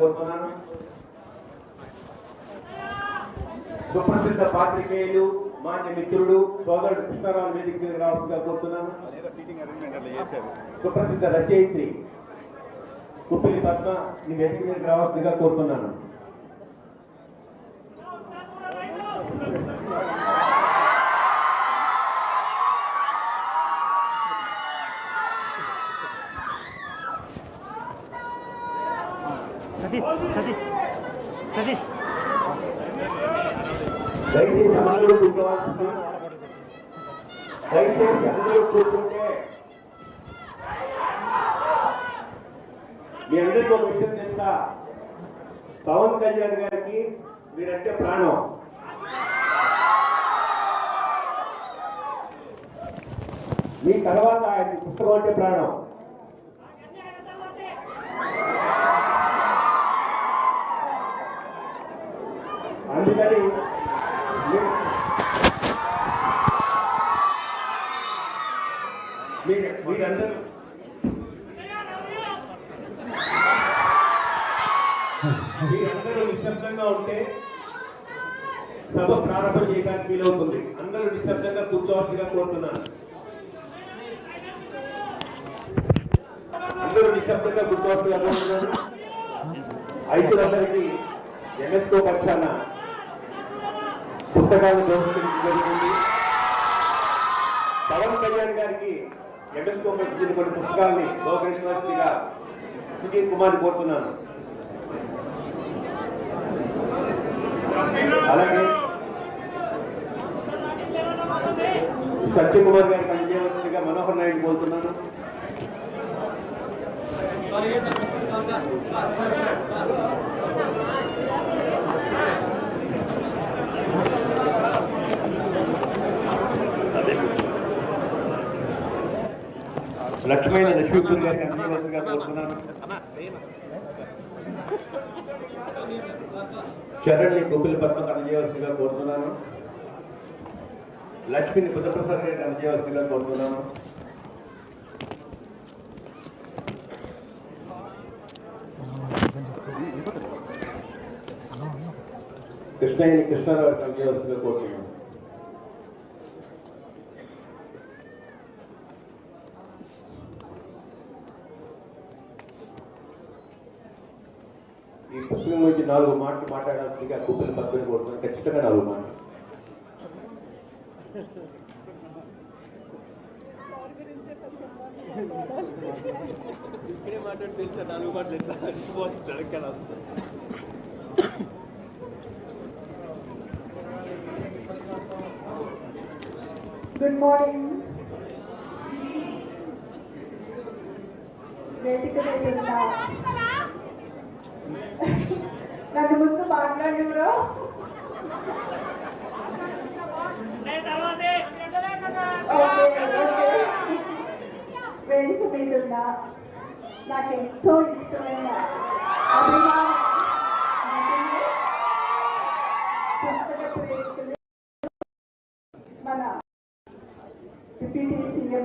కోరుతున్నాను. సుప్రసిద్ధ పాత్రికేయులు మాన్య మిత్రుడు సోదరుడు కృష్ణారావు వేదిక మీద రావాల్సిందిగా కోరుతున్నాను. సుప్రసిద్ధ రచయిత్రి కుప్పిలి పద్మ నీ వేదిక మీద రావాల్సిందిగా కోరుతున్నాను. కావాల్సింది దయచేసి అందరూ కూర్చుంటే మీ అందరికీ ఒక విషయం తెలుసా? పవన్ కళ్యాణ్ గారికి మీరంటే ప్రాణం. మీ తర్వాత ఆయన పుస్తకం అంటే ప్రాణం అందుకని మీ- మీరు మీరందరూ మీరందరూ నిశ్శబ్దంగా ఉంటే సభ ప్రారంభం చేయడానికి వీలవుతుంది అందరూ నిశ్శబ్దంగా కూర్చోవలసిగా కోరుతున్నాను. అందరూ నిశ్శబ్దంగా కూర్చోవలసిగా కోరుతున్నాను. ఐదులందరికీ ఎంఎస్కో పక్షాన పుస్తకాలు దోషించడం జరుగుతుంది పవన్ కళ్యాణ్ గారికి ఎంఎస్కో పక్షించిన కొన్ని పుస్తకాల్ని బహుకరించవలసిందిగా సుధీర్ కుమార్ కోరుతున్నాను. అలాగే సత్యకుమార్ గారికి అందజేయవలసిందిగా మనోహర్ నాయుడు కోరుతున్నాను లక్ష్మణ లక్ష్మీపూర్ గారికి అందజేయవలసిందిగా కోరుతున్నాను చరణ్ కొబ్బిలి పద్మకు అందజేయవలసిందిగా కోరుతున్నాను లక్ష్మిని బుద్ధప్రసాద్ గారికి అందజేయవలసిందిగా కోరుతున్నాను కృష్ణయ్యని కృష్ణారావు గారికి అందజేయవలసిందిగా కోరుతున్నాను ఈ పుస్తకం గురించి నాలుగు మాటలు మాట్లాడాల్సిందిగా గోపిల పద్మని కోరుతున్నాను ఖచ్చితంగా నాలుగు మాటలు ఇక్కడే మాట్లాడితే ఎంత నాలుగు మాటలు వస్తుంది అడగల వస్తుంది గుడ్ మార్నింగ్ నన్ను ముందు ఓకే వేదిక మీద ఉన్న నాకు ఎంతో ఇష్టమైన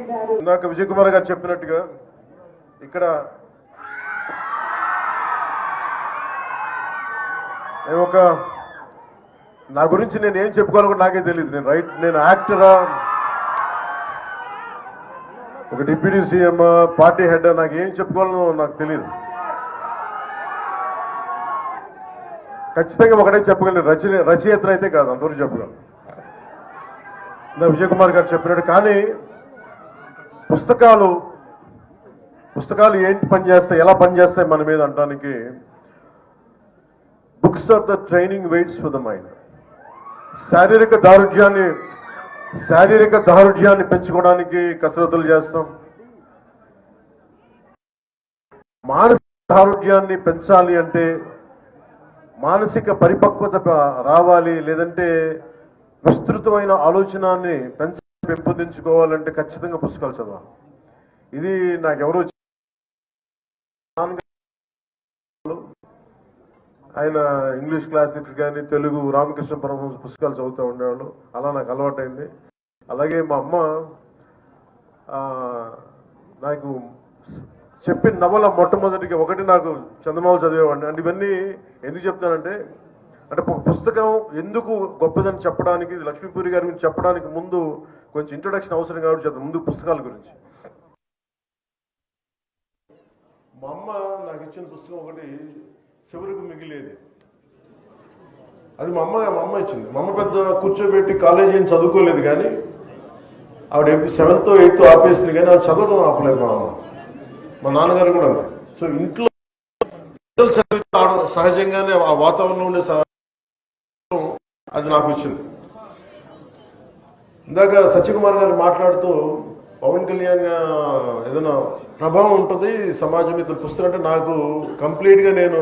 గారు ఇందాక విజయ్ కుమార్ గారు చెప్పినట్టుగా ఇక్కడ నేను ఒక నా గురించి నేను ఏం చెప్పుకోవాలో కూడా నాకే తెలియదు నేను రైట్ నేను యాక్టరా ఒక డిప్యూటీ సీఎం పార్టీ హెడ్ నాకు ఏం చెప్పుకోవాలో నాకు తెలియదు ఖచ్చితంగా ఒకటే చెప్పగలను. రచన రచయితలు అయితే కాదు అందరూ చెప్పగలను. నా విజయ్ కుమార్ గారు చెప్పినట్టు. కానీ పుస్తకాలు పుస్తకాలు ఏంటి పనిచేస్తాయి ఎలా పనిచేస్తాయి మన మీద అంటానికి books are the training weights for the mind. శారీరక దారుఢ్యాన్ని శారీరక దారుఢ్యాన్ని పెంచుకోవడానికి కసరత్తులు చేస్తాం. మానసిక దారుఢ్యాన్ని పెంచాలి అంటే మానసిక పరిపక్వత రావాలి లేదంటే విస్తృతమైన ఆలోచనాన్ని పెంచ పెంపొందించుకోవాలంటే ఖచ్చితంగా పుస్తకాలు చదవాలి. ఇది నాకెవరో ఆయన ఇంగ్లీష్ క్లాసిక్స్ కానీ తెలుగు రామకృష్ణ పరమహంస పుస్తకాలు చదువుతూ ఉండేవాళ్ళు. అలా నాకు అలవాటైంది. అలాగే మా అమ్మ నాకు చెప్పిన నవల మొట్టమొదటిగా ఒకటి నాకు చందమామ చదివేవాడిని. అంటే ఇవన్నీ ఎందుకు చెప్తానంటే అంటే ఒక పుస్తకం ఎందుకు గొప్పదని చెప్పడానికి లక్ష్మీపూరి గారి గురించి చెప్పడానికి ముందు కొంచెం ఇంట్రొడక్షన్ అవసరం కాబట్టి చెప్తాను ముందు పుస్తకాల గురించి. మా అమ్మ నాకు ఇచ్చిన పుస్తకం ఒకటి చివరికి మిగిలేది. అది మా అమ్మ మా అమ్మ ఇచ్చింది. మా అమ్మ పెద్ద కూర్చోబెట్టి కాలేజీ ఏం చదువుకోలేదు కానీ ఆవిడ సెవెంత్ ఎయిత్ ఆపేసింది కానీ ఆవిడ చదవడం ఆపలేదు మా అమ్మ. మా నాన్నగారు కూడా సో ఇంట్లో పిల్లలు చదివితే సహజంగానే ఆ వాతావరణంలో ఉండే అది నాకు ఇచ్చింది ఇందాక సత్యకుమార్ గారు మాట్లాడుతూ పవన్ కళ్యాణ్ ఏదైనా ప్రభావం ఉంటుంది సమాజం ఇతను పుస్తకం అంటే నాకు కంప్లీట్గా నేను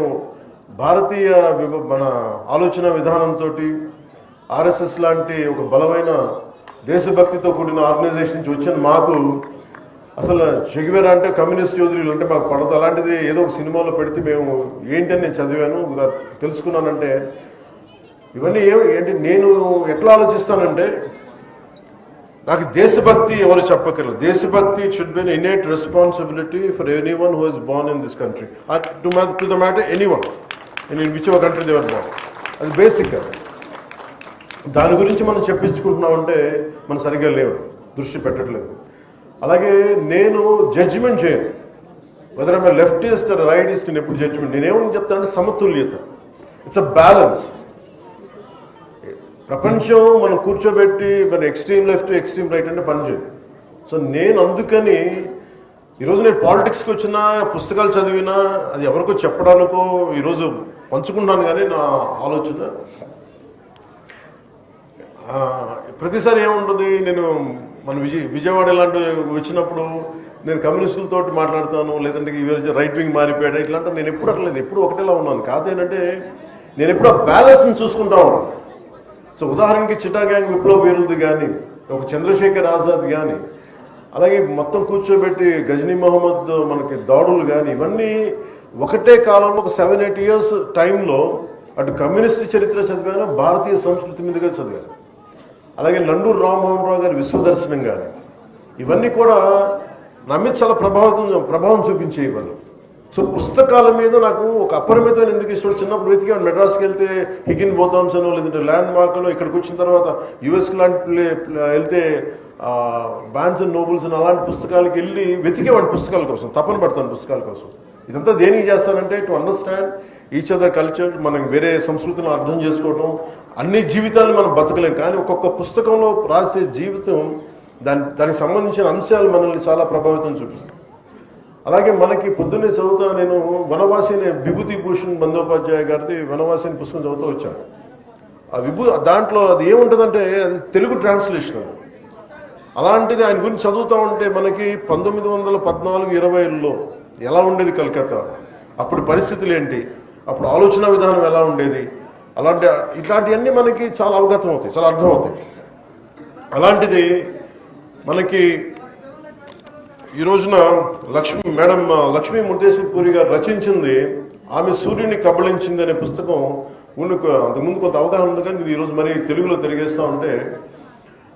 భారతీయ విభ- మన ఆలోచన విధానంతో ఆర్ఎస్ఎస్ లాంటి ఒక బలమైన దేశభక్తితో కూడిన ఆర్గనైజేషన్ నుంచి వచ్చిన. మాకు అసలు చెగివేరా అంటే కమ్యూనిస్ట్ యోధులు అంటే మాకు పడదు. అలాంటిది ఏదో ఒక సినిమాలో పెడితే మేము ఏంటని నేను చదివాను తెలుసుకున్నానంటే ఇవన్నీ ఏ- ఏంటి నేను ఎట్లా ఆలోచిస్తానంటే నాకు దేశభక్తి ఎవరు చెప్పక్కర్లేదు. దేశభక్తి should be innate responsibility for anyone who is born in this country to to the matter anyone in which our country they were born అది బేసిక్ దాని గురించి మనం చెప్పించుకుంటున్నామంటే మనం సరిగ్గా లేవు. దృష్టి పెట్టట్లేదు. అలాగే నేను జడ్జిమెంట్ చేయను. వెదర్ ఐమ్ లెఫ్టిస్ట్ రైటిస్ట్ నేను ఎప్పుడు జడ్జిమెంట్ నేనేమని చెప్తానంటే సమతుల్యత. ఇట్స్ అ బ్యాలెన్స్ ప్రపంచం మనం కూర్చోబెట్టి మన ఎక్స్ట్రీమ్ లెఫ్ట్ ఎక్స్ట్రీమ్ రైట్ అంటే పనిచేయదు సో నేను అందుకని ఈరోజు నేను పాలిటిక్స్కి వచ్చిన పుస్తకాలు చదివినా అది ఎవరికో చెప్పడానికో ఈరోజు పంచుకుంటాను కానీ నా ఆలోచన ప్రతిసారి ఏముంటుంది? నేను మన విజయ విజయవాడ ఇలాంటి వచ్చినప్పుడు నేను కమ్యూనిస్టులతో మాట్లాడతాను లేదంటే ఈ రైట్ వింగ్ మారిపోయాడు ఇట్లాంటి నేను ఎప్పుడు అట్లేదు ఎప్పుడు ఒకటేలా ఉన్నాను. కాదు ఏంటంటే నేను ఎప్పుడు ఆ బ్యాలెన్స్ని చూసుకుంటా ఉన్నాను. సో ఉదాహరణకి చిటా గ్యాంగ్ విప్లవ వీరులది కానీ ఒక చంద్రశేఖర్ ఆజాద్ కానీ అలాగే మొత్తం కూర్చోబెట్టి గజనీ మహమ్మద్ మనకి దాడులు కానీ ఇవన్నీ ఒకటే కాలంలో ఒక సెవెన్ ఎయిట్ ఇయర్స్ టైంలో అటు కమ్యూనిస్ట్ చరిత్ర చదివాను భారతీయ సంస్కృతి మీదుగా చదివాను? అలాగే నండూరు రామ్మోహన్ రావు గారి విశ్వదర్శనం గారు. ఇవన్నీ కూడా నా మీద చాలా ప్రభావితం ప్రభావం చూపించే ఇవన్నీ సో పుస్తకాల మీద నాకు ఒక అపరిమితమైన ఎందుకు ఇష్టం? చిన్నప్పుడు వెతికాను. మెడ్రాస్కి వెళ్తే హిగిన్ బోతామ్స్ అనో లేదంటే ల్యాండ్ మార్క్లో ఇక్కడికి వచ్చిన తర్వాత యుఎస్ లాంటి ప్లే వెళ్తే బ్యాన్స్ అండ్ నోబుల్స్ అని అలాంటి పుస్తకాలకి వెళ్ళి వెతికేవాడి పుస్తకాల కోసం తపన పడతాను పుస్తకాల కోసం. ఇదంతా దేనికి చేస్తానంటే to understand each other culture మనం వేరే సంస్కృతిని అర్థం చేసుకోవడం అన్ని జీవితాలను మనం బతకలేం. కానీ ఒక్కొక్క పుస్తకంలో రాసే జీవితం దాని దానికి సంబంధించిన అంశాలు మనల్ని చాలా ప్రభావితం చూపిస్తాయి అలాగే మనకి పొద్దున్నే చదువుతా నేను వనవాసి అనే విభూతి భూషణ్ బందోపాధ్యాయ గారిది వనవాసి అనే పుస్తకం చదువుతూ వచ్చాను. ఆ విభూ దాంట్లో అది ఏముంటుందంటే అది తెలుగు ట్రాన్స్లేషన్ అది. అలాంటిది ఆయన గురించి చదువుతూ ఉంటే మనకి పంతొమ్మిది వందల పద్నాలుగు ఇరవైలో ఎలా ఉండేది కలకత్తా? అప్పుడు పరిస్థితులు ఏంటి? అప్పుడు ఆలోచన విధానం ఎలా ఉండేది? అలాంటి ఇట్లాంటివన్నీ మనకి చాలా అవగతం అవుతాయి చాలా అర్థం అవుతాయి. అలాంటిది మనకి ఈ రోజున లక్ష్మి మేడం లక్ష్మీ ముట్టేశ్వరపూరి గారు రచించింది ఆమె సూర్యుని కబళించింది అనే పుస్తకం ఉండి అంతకుముందు కొంత అవగాహన ఉంది కానీ ఇది ఈరోజు మరి తెలుగులో తిరిగేస్తా ఉంటే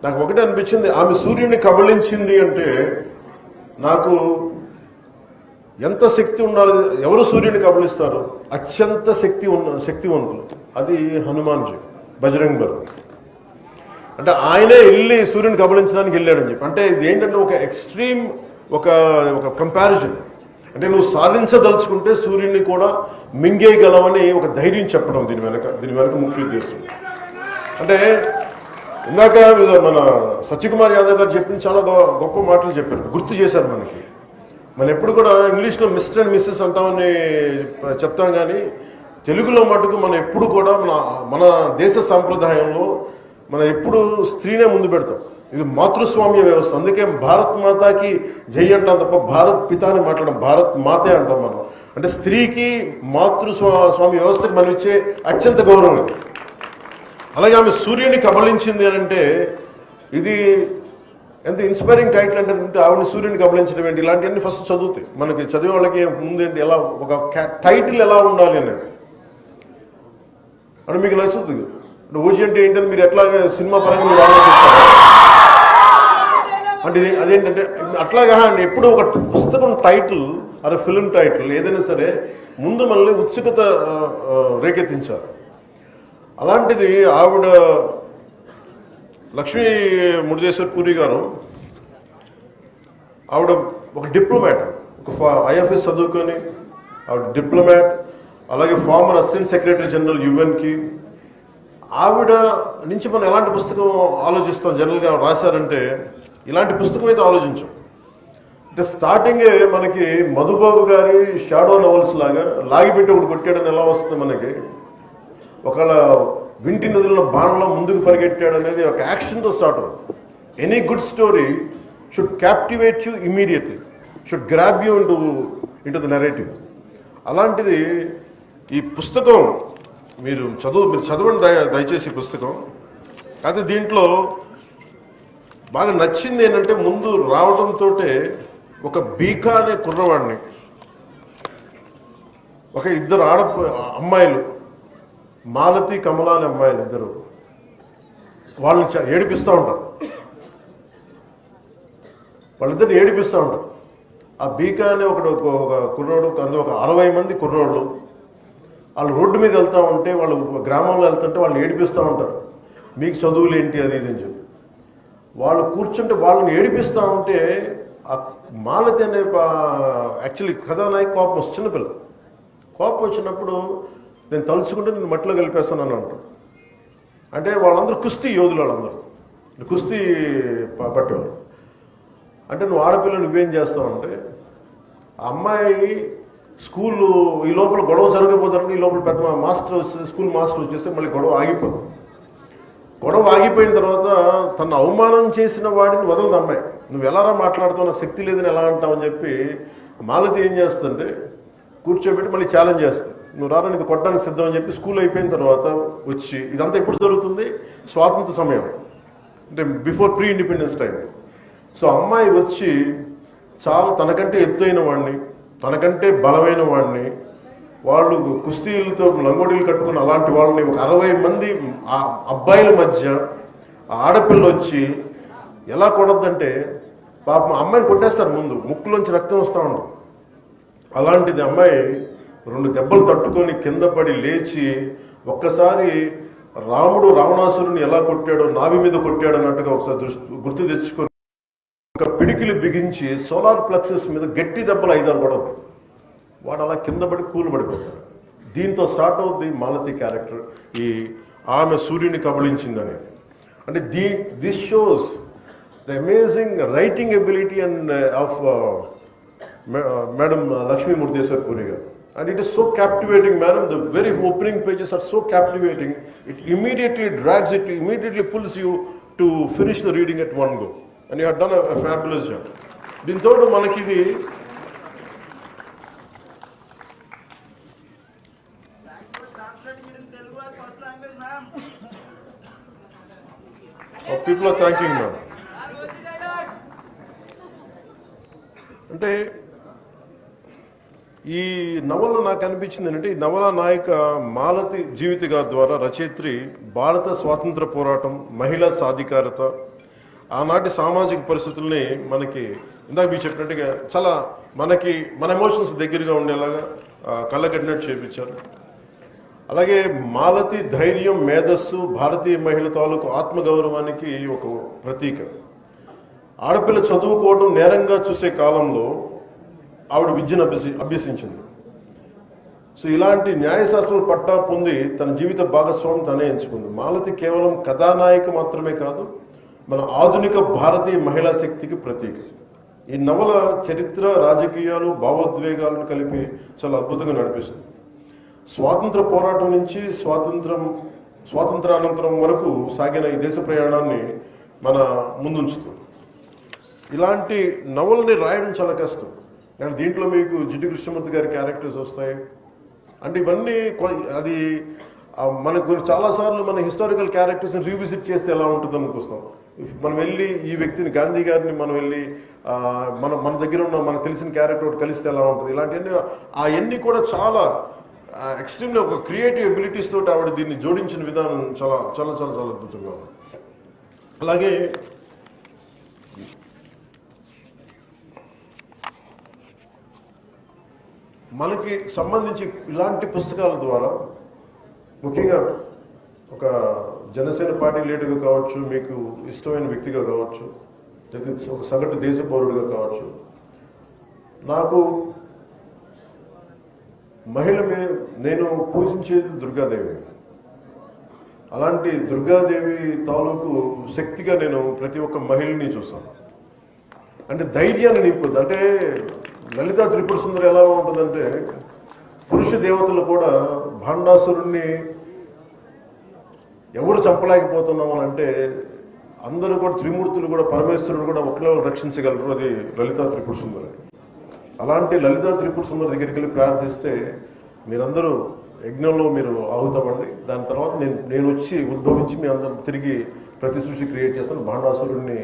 నాకు ఒకటే అనిపించింది ఆమె సూర్యుని కబళించింది అంటే నాకు ఎంత శక్తి ఉండాలి ఎవరు సూర్యుని కబలిస్తారు? అత్యంత శక్తి ఉన్న శక్తివంతులు. అది హనుమాన్జీ బజరంగ్ బలు. అంటే ఆయనే వెళ్ళి సూర్యుని కబలించడానికి వెళ్ళాడని చెప్పి. అంటే ఇది ఏంటంటే ఒక ఎక్స్ట్రీమ్ ఒక ఒక కంపారిజన్ అంటే నువ్వు సాధించదలుచుకుంటే సూర్యుని కూడా మింగేయగలవని ఒక ధైర్యం చెప్పడం దీని వెనక దీని వెనక ముఖ్య ఉద్దేశం. అంటే ఇందాక మన సత్యకుమార్ యాదవ్ గారు చెప్పిన చాలా గొ- గొప్ప మాటలు చెప్పారు. గుర్తు చేశారు మనకి. మనం ఎప్పుడు కూడా ఇంగ్లీష్లో మిస్టర్ అండ్ మిస్సెస్ అంటామని చెప్తాం కానీ తెలుగులో మటుకు మనం ఎప్పుడు కూడా మన మన దేశ సాంప్రదాయంలో మనం ఎప్పుడు స్త్రీనే ముందు పెడతాం. ఇది మాతృస్వామ్య వ్యవస్థ. అందుకే భారత్ మాతాకి జై అంటాం తప్ప భారత్ పితాని మాట్లాడడం భారత్ మాతే అంటాం మనం. అంటే స్త్రీకి మాతృస్వా స్వామి వ్యవస్థకి మనం ఇచ్చే అత్యంత గౌరవం అలాగే ఆమె సూర్యుని కబలించింది అని అంటే ఇది ఎంత ఇన్స్పైరింగ్ టైటిల్ అంటే ఉంటే ఆవిడ సూర్యుని గమనించడం ఏంటి? ఇలాంటివన్నీ ఫస్ట్ చదువుతాయి మనకి చదివే వాళ్ళకి ముందేంటి ఎలా ఒక టైటిల్ ఎలా ఉండాలి అనేది. అంటే మీకు నచ్చుతుంది. అంటే ఓజీ అంటే ఏంటని మీరు ఎట్లా సినిమా పరంగా మీరు ఆలోచిస్తారు? అంటే ఇది- అదేంటంటే అట్లాగా అండి ఎప్పుడు ఒక పుస్తకం టైటిల్ అరే ఫిల్మ్ టైటిల్ ఏదైనా సరే ముందు మనల్ని ఉత్సుకత రేకెత్తించారు అలాంటిది ఆవిడ లక్ష్మీ ముడిదేశ్వర్ పూరి గారు ఆవిడ ఒక డిప్లొమాట్ ఒక ఐఎఫ్ఎస్ చదువుకొని ఆవిడ డిప్లొమాట్ అలాగే ఫార్మర్ అసిస్టెంట్ సెక్రటరీ జనరల్ యుఎన్కి. ఆవిడ నుంచి మనం ఎలాంటి పుస్తకం ఆలోచిస్తాం? జనరల్గా రాశారంటే ఇలాంటి పుస్తకం అయితే ఆలోచించాం. అంటే స్టార్టింగే మనకి మధుబాబు గారి షాడో నవల్స్ లాగా లాగిపెట్టి ఒకటి కొట్టాడని ఎలా వస్తుంది మనకి? ఒకవేళ వింటి నదుల్లో బాణంలో ముందుకు పరిగెట్టాడు అనేది ఒక యాక్షన్తో స్టార్ట్ అవుతుంది any good story should captivate you immediately should grab you into into the narrative అలాంటిది ఈ పుస్తకం మీరు చదువు మీరు చదవండి దయ దయచేసి పుస్తకం. అయితే దీంట్లో బాగా నచ్చింది ఏంటంటే ముందు రావడంతో ఒక బీకా అనే కుర్రవాడిని ఒక ఇద్దరు ఆడ అమ్మాయిలు మాలతి కమల అనే అమ్మాయిలు ఇద్దరు వాళ్ళని చ- ఏడిపిస్తూ ఉంటారు. వాళ్ళిద్దరిని ఏడిపిస్తూ ఉంటారు. ఆ బీకా అనే ఒకడు ఒక కుర్రోడు అందులో ఒక అరవై మంది కుర్రోళ్ళు వాళ్ళు రోడ్డు మీద వెళ్తూ ఉంటే వాళ్ళు గ్రామంలో వెళ్తుంటే వాళ్ళని ఏడిపిస్తూ ఉంటారు. మీకు చదువులు ఏంటి అది ఇది అని చెప్పి. వాళ్ళు కూర్చుంటే వాళ్ళని ఏడిపిస్తూ ఉంటే ఆ మాలతి అనే యాక్చువల్లీ కథానాయకు కోపం చిన్నపిల్ల. కోపం వచ్చినప్పుడు నేను తలుచుకుంటే నేను మట్టిలో కలిపేస్తానని అంటాడు అంటే వాళ్ళందరూ కుస్తీ యోధులు వాళ్ళందరూ. కుస్తీ పట్టేవాడు అంటే నువ్వు ఆడపిల్ల నువ్వేం చేస్తావు అంటే అమ్మాయి స్కూల్ ఈ లోపల గొడవ జరగబోతానికి ఈ లోపల పెద్ద మాస్టర్ వచ్చి స్కూల్ మాస్టర్ వచ్చేస్తే మళ్ళీ గొడవ ఆగిపోదు. గొడవ ఆగిపోయిన తర్వాత తన అవమానం చేసిన వాడిని వదలదు అమ్మాయి. నువ్వు ఎలారా మాట్లాడుతావు? నాకు శక్తి లేదని ఎలా అంటావు అని చెప్పి మాలతి ఏం చేస్తుందంటే కూర్చోబెట్టి మళ్ళీ ఛాలెంజ్ చేస్తుంది. నువ్వు రారా ఇది కొట్టడానికి సిద్ధం అని చెప్పి స్కూల్ అయిపోయిన తర్వాత వచ్చి ఇదంతా ఎప్పుడు జరుగుతుంది? స్వాతంత్ర సమయం. అంటే before pre independence time. So అమ్మాయి వచ్చి చాలా తనకంటే ఎత్తైన వాడిని తనకంటే బలమైన వాడిని వాళ్ళు కుస్తీలతో లంగోడీలు కట్టుకుని అలాంటి వాళ్ళని ఒక అరవై మంది ఆ అబ్బాయిల మధ్య ఆ ఆడపిల్ల వచ్చి ఎలా కొడద్దంటే పాపం అమ్మాయిని కొట్టేస్తారు ముందు. ముక్కులోంచి రక్తం వస్తూ ఉంటుంది. అలాంటిది అమ్మాయి రెండు దెబ్బలు తట్టుకొని కింద పడి లేచి ఒక్కసారి రాముడు రావణాసురుని ఎలా కొట్టాడో నాభి మీద కొట్టాడు అన్నట్టుగా ఒకసారి దృష్టి గుర్తు తెచ్చుకొని ఒక పిడికిలు బిగించి సోలార్ ప్లక్సెస్ మీద గట్టి దెబ్బలు ఐదారు పడదు వాడు అలా కింద పడి కూలు పడిపోతాడు. దీంతో స్టార్ట్ అవుద్ది మాలతి క్యారెక్టర్. ఈ ఆమె సూర్యుని కబళించిందని అంటే the this shows the amazing writing ability and of madam Lakshmi Murdeshwar Puri garu. And it is so captivating madam the very opening pages are so captivating it immediately drags it immediately pulls you to finish the reading at one go and you done fabulous job దీంతో మనకి ఇది people are thanking ma'am అంటే ఈ నవల నాకు అనిపించింది ఏంటంటే ఈ నవల నాయక మాలతి జీవిత గారి ద్వారా రచయిత్రి భారత స్వాతంత్ర పోరాటం మహిళా సాధికారత ఆనాటి సామాజిక పరిస్థితుల్ని మనకి ఇందాక మీరు చెప్పినట్టుగా చాలా మనకి మన ఎమోషన్స్ దగ్గరగా ఉండేలాగా కళ్ళకట్టినట్టు చేపించారు. అలాగే మాలతి ధైర్యం మేధస్సు భారతీయ మహిళ తాలూకు ఆత్మగౌరవానికి ఒక ప్రతీక. ఆడపిల్ల చదువుకోవడం నేరంగా చూసే కాలంలో ఆవిడ విద్యను అభ్యసి అభ్యసించింది. సో ఇలాంటి న్యాయశాస్త్రం పట్టా పొంది తన జీవిత భాగస్వామి తనే ఎంచుకుంది. మాలతి కేవలం కథానాయిక మాత్రమే కాదు మన ఆధునిక భారతీయ మహిళా శక్తికి ప్రతీక. ఈ నవల చరిత్ర రాజకీయాలు భావోద్వేగాలను కలిపి చాలా అద్భుతంగా నడిపిస్తుంది. స్వాతంత్ర పోరాటం నుంచి స్వాతంత్రం స్వాతంత్రానంతరం వరకు సాగిన ఈ దేశ ప్రయాణాన్ని మన ముందుంచుతుంది. ఇలాంటి నవలని రాయడం చాలా కష్టం. కానీ దీంట్లో మీకు జిడ్డు కృష్ణమూర్తి గారి క్యారెక్టర్స్ వస్తాయి. అంటే ఇవన్నీ అది మనకు చాలాసార్లు మన హిస్టారికల్ క్యారెక్టర్స్ని రీవిజిట్ చేస్తే ఎలా ఉంటుంది అనుకొస్తాం మనం వెళ్ళి ఈ వ్యక్తిని గాంధీ గారిని మనం వెళ్ళి మన మన దగ్గర ఉన్న మనకు తెలిసిన క్యారెక్టర్ ఒకటి కలిస్తే ఎలా ఉంటుంది? ఇలాంటివన్నీ అవన్నీ కూడా చాలా ఎక్స్ట్రీమ్లీ ఒక క్రియేటివ్ ఎబిలిటీస్ తోటి ఆవిడ దీన్ని జోడించిన విధానం చాలా చాలా చాలా చాలా అద్భుతంగా ఉంది. అలాగే మనకి సంబంధించి ఇలాంటి పుస్తకాల ద్వారా ముఖ్యంగా ఒక జనసేన పార్టీ లీడర్గా కావచ్చు మీకు ఇష్టమైన వ్యక్తిగా కావచ్చు లేదా ఒక సగటు దేశ పౌరుడిగా కావచ్చు. నాకు మహిళ నేను పూజించేది దుర్గాదేవి. అలాంటి దుర్గాదేవి తాలూకు శక్తిగా నేను ప్రతి ఒక్క మహిళని చూస్తాను అంటే ధైర్యాన్ని నింపుద్ది అంటే లలిత త్రిపుర సుందరి ఎలా ఉంటుందంటే పురుష దేవతలు కూడా భాండాసురుణ్ణి ఎవరు చంపలేకపోతున్నాం అని అంటే అందరూ కూడా త్రిమూర్తులు కూడా పరమేశ్వరుడు కూడా ఒకరే రక్షించగలరు అది లలిత త్రిపుర సుందరి. అలాంటి లలిత త్రిపుర సుందరి దగ్గరికి వెళ్ళి ప్రార్థిస్తే మీరందరూ యజ్ఞంలో మీరు ఆహుతమండి దాని తర్వాత నేను నేను వచ్చి ఉద్భవించి మీ అందరం తిరిగి ప్రతి సృష్టి క్రియేట్ చేస్తాను. భాండాసురుడిని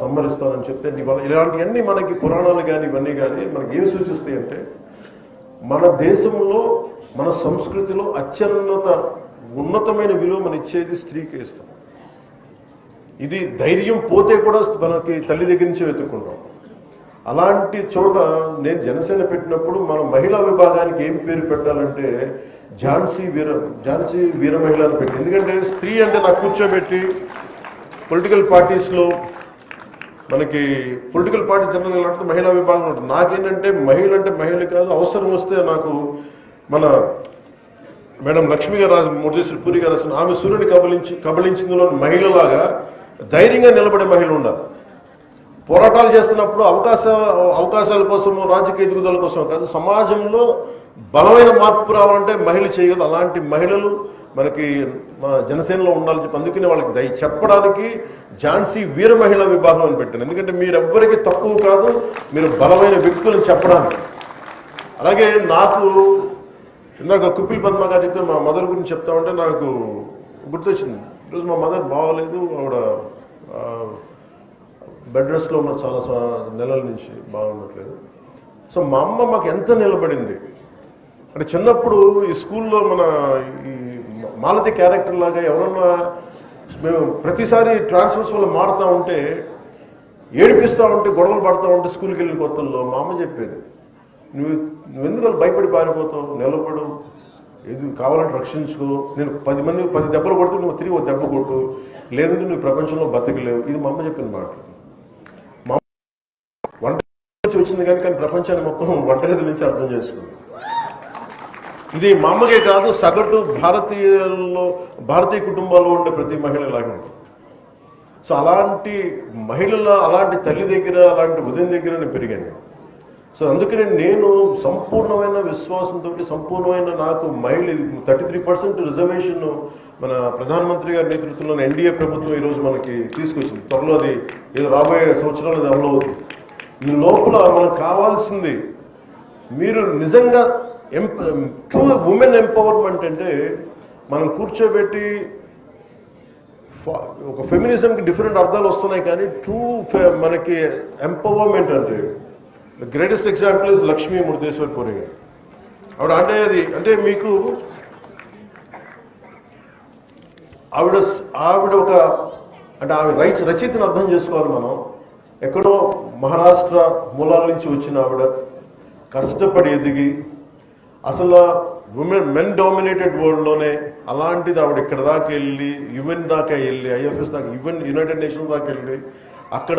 సంహరిస్తానని చెప్తే ఇవాళ ఇలాంటివన్నీ మనకి పురాణాలు కానీ ఇవన్నీ కానీ మనకి ఏం సూచిస్తాయి అంటే మన దేశంలో మన సంస్కృతిలో అత్యున్నత ఉన్నతమైన విలువ మనం ఇచ్చేది స్త్రీకి ఇస్తాం. ఇది ధైర్యం పోతే కూడా మనకి తల్లి దగ్గర నుంచి వెతుక్కుంటాం. అలాంటి చోట నేను జనసేన పెట్టినప్పుడు మన మహిళా విభాగానికి ఏం పేరు పెట్టాలంటే ఝాన్సీ వీర ఝాన్సీ వీర మహిళ అని పెట్టి ఎందుకంటే స్త్రీ అంటే నాకు కూర్చోబెట్టి పొలిటికల్ పార్టీస్లో మనకి పొలిటికల్ పార్టీ జనరల్ అంటే మహిళా విభాగం ఉంటుంది. నాకేంటంటే మహిళ అంటే మహిళ కాదు అవసరం వస్తే నాకు మన మేడం లక్ష్మి గారు రాసిన మురదేశ్వరి పూరి గారు రాసిన ఆమె సూర్యుని కబలించి కబలించిందిలో మహిళలాగా ధైర్యంగా నిలబడే మహిళ ఉండాలి. పోరాటాలు చేస్తున్నప్పుడు అవకాశ అవకాశాల కోసము రాజకీయ ఎదుగుదల కోసం కాదు సమాజంలో బలమైన మార్పు రావాలంటే మహిళ చేయగలదు అలాంటి మహిళలు మనకి మా జనసేనలో ఉండాలని చెప్పి అందుకనే వాళ్ళకి దయ చెప్పడానికి ఝాన్సీ వీర మహిళా విభాగం అని పెట్టాను. ఎందుకంటే మీరెవ్వరికి తక్కువ కాదు మీరు బలమైన వ్యక్తులను చెప్పడానికి. అలాగే నాకు ఇందాక కుప్పిల్ పద్మ గారితో మా మదర్ గురించి చెప్తా ఉంటే నాకు గుర్తొచ్చింది. ఈరోజు మా మదర్ బాగోలేదు ఆవిడ బెడ్ రెస్ట్లో ఉన్న చాలా నెలల నుంచి బాగుండట్లేదు. సో మా అమ్మ మాకు ఎంత నిలబడింది? అంటే చిన్నప్పుడు ఈ స్కూల్లో మన ఈ మాలతి క్యారెక్టర్ లాగా ఎవరన్నా మేము ప్రతిసారి ట్రాన్స్ఫర్స్ వల్ల మారుతూ ఉంటే ఏడిపిస్తూ ఉంటే గొడవలు పడుతూ ఉంటే స్కూల్కి వెళ్ళిన కొత్తల్లో మా అమ్మ చెప్పేది నువ్వు నువ్వు ఎందుకు భయపడి పారిపోతావు? నిలబడు ఏది కావాలంటే రక్షించుకో. నేను పది మంది పది దెబ్బలు కొడుతూ నువ్వు తిరిగి ఒక దెబ్బ కొట్టు. లేదంటే నువ్వు ప్రపంచంలో బతకలేవు. ఇది మా అమ్మ చెప్పిన మాట మా వంట వచ్చింది కానీ కానీ ప్రపంచాన్ని మొత్తం వంటగది నుంచి అర్థం చేసుకుంది. ఇది మా అమ్మకే కాదు సగటు భారతీయుల్లో భారతీయ కుటుంబాల్లో ఉండే ప్రతి మహిళ ఇలాగే ఉంటుంది. సో అలాంటి మహిళల అలాంటి తల్లి దగ్గర అలాంటి ఉదయం దగ్గర నేను పెరిగాను. సో అందుకని నేను సంపూర్ణమైన విశ్వాసంతో సంపూర్ణమైన నాకు మహిళ థర్టీ త్రీ పర్సెంట్ రిజర్వేషన్ మన ప్రధానమంత్రి గారి నేతృత్వంలో ఎన్డీఏ ప్రభుత్వం ఈరోజు మనకి తీసుకొచ్చింది. త్వరలో అది ఏదో రాబోయే సంవత్సరాలు అది అమలు అవుతుంది. ఈ లోపల మనకు కావాల్సింది మీరు నిజంగా ట్రూ ఉమెన్ ఎంపవర్మెంట్ అంటే మనం కూర్చోబెట్టి ఫా- ఒక ఫెమినిజంకి డిఫరెంట్ అర్థాలు వస్తున్నాయి కానీ ట్రూ మనకి ఎంపవర్మెంట్ అంటే the greatest example is Lakshmi Murudeshwar Puri garu ఆవిడ అంటే అది అంటే మీకు ఆవిడ ఆవిడ ఒక అంటే ఆవిడ రైట్ రచయితను అర్థం చేసుకోవాలి మనం. ఎక్కడో మహారాష్ట్ర మూలాల నుంచి వచ్చిన ఆవిడ కష్టపడి ఎదిగి అసలు ఉమెన్ మెన్ డామినేటెడ్ వరల్డ్లోనే అలాంటిది ఆవిడ ఇక్కడ దాకా వెళ్ళి యుఎన్ దాకా వెళ్ళి ఐఎఫ్ఎస్ దాకా యుఎన్ యునైటెడ్ నేషన్స్ దాకా వెళ్ళి అక్కడ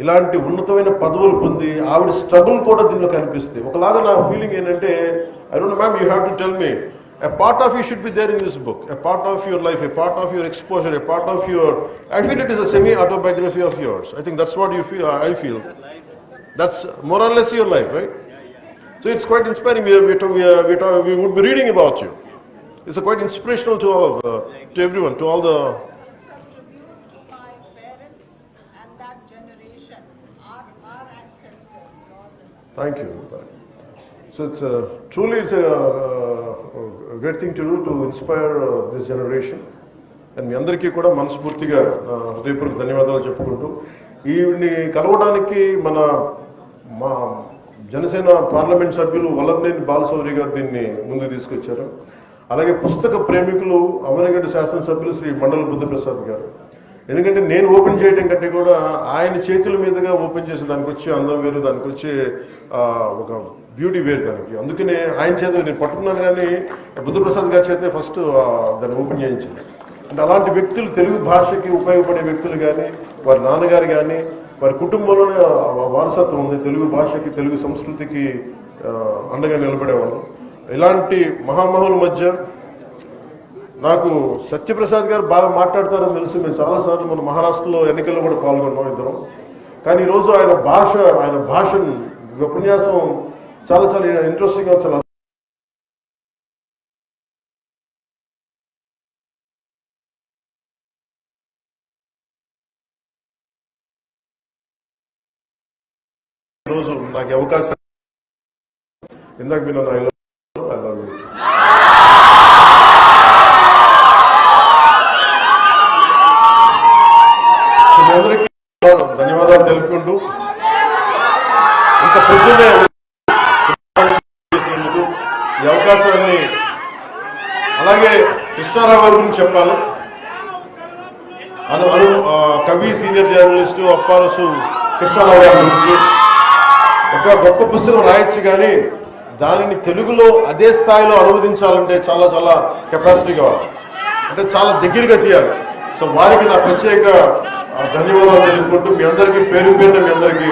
ఇలాంటి ఉన్నతమైన పదవులు పొంది ఆవిడ స్ట్రగుల్ కూడా దీనిలో కనిపిస్తాయి ఒకలాగా నా ఫీలింగ్ ఏంటంటే I don't ma'am you have to tell me a part of you should be there in this book a part of your life a part of your exposure a part of your I feel it is a semi autobiography of yours I think that's what you feel I feel that's more or less your life right so it's quite inspiring we, are, we, are, we, are, we, are, we would be reading about you it's a quite inspirational to all of uh, to everyone to all the tribute to my parents and that generation, our, our ancestors, yours and mine. Thank you. So it's uh, truly it's a, uh, a great thing to do to inspire uh, this generation. And మీ అందరికీ కూడా మనస్ఫూర్తిగా ఆ, హృదయపూర్వక ధన్యవాదాలు చెప్పుకుంటూ ఈవిడ్ని కలవడానికి మన మా జనసేన పార్లమెంట్ సభ్యులు వల్లభనేని బాలసౌరి గారు దీన్ని ముందుకు తీసుకొచ్చారు. అలాగే పుస్తక ప్రేమికులు అమరగడ్డ శాసనసభ్యులు శ్రీ మండల బుద్ధప్రసాద్ గారు. ఎందుకంటే నేను ఓపెన్ చేయడం కంటే కూడా ఆయన చేతుల మీదుగా ఓపెన్ చేసి దానికి వచ్చే అందం వేరు దానికి వచ్చే ఒక బ్యూటీ వేరు దానికి. అందుకనే ఆయన చేత నేను పట్టుకున్నాను కానీ బుద్ధప్రసాద్ గారి చేతే ఫస్ట్ దాన్ని ఓపెన్ చేయించింది అంటే అలాంటి వ్యక్తులు తెలుగు భాషకి ఉపయోగపడే వ్యక్తులు కానీ వారి నాన్నగారు కానీ వారి కుటుంబంలోనే వారసత్వం ఉంది. తెలుగు భాషకి తెలుగు సంస్కృతికి అండగా నిలబడేవాళ్ళు. ఇలాంటి మహామహుల మధ్య నాకు సత్యప్రసాద్ గారు బాగా మాట్లాడతారని తెలుసు. మేము చాలాసార్లు మన మహారాష్ట్రలో ఎన్నికల్లో కూడా పాల్గొన్నాం ఇద్దరం. కానీ ఈరోజు ఆయన భాష ఆయన భాషను ఉపన్యాసం చాలాసార్లు ఇంట్రెస్టింగ్గా చాలా నాకు అవకాశం ఇందాక మీరు నన్ను ధన్యవాదాలు తెలుపుకుంటూ ఇంత పొద్దునే చేసినందుకు ఈ అవకాశాన్ని అలాగే కృష్ణారావు గారి గురించి చెప్పాలి. అను అను కవి సీనియర్ జర్నలిస్టు అప్పారసు కృష్ణారావు గారి గురించి. ఒక గొప్ప పుస్తకం రాయొచ్చు కానీ దానిని తెలుగులో అదే స్థాయిలో అనువదించాలంటే చాలా చాలా కెపాసిటీ కావాలి. అంటే చాలా దగ్గరగా తీయాలి. సో వారికి నా ప్రత్యేక ధన్యవాదాలు తెలుపుకుంటూ మీ అందరికీ పేరు పేరున మీ అందరికీ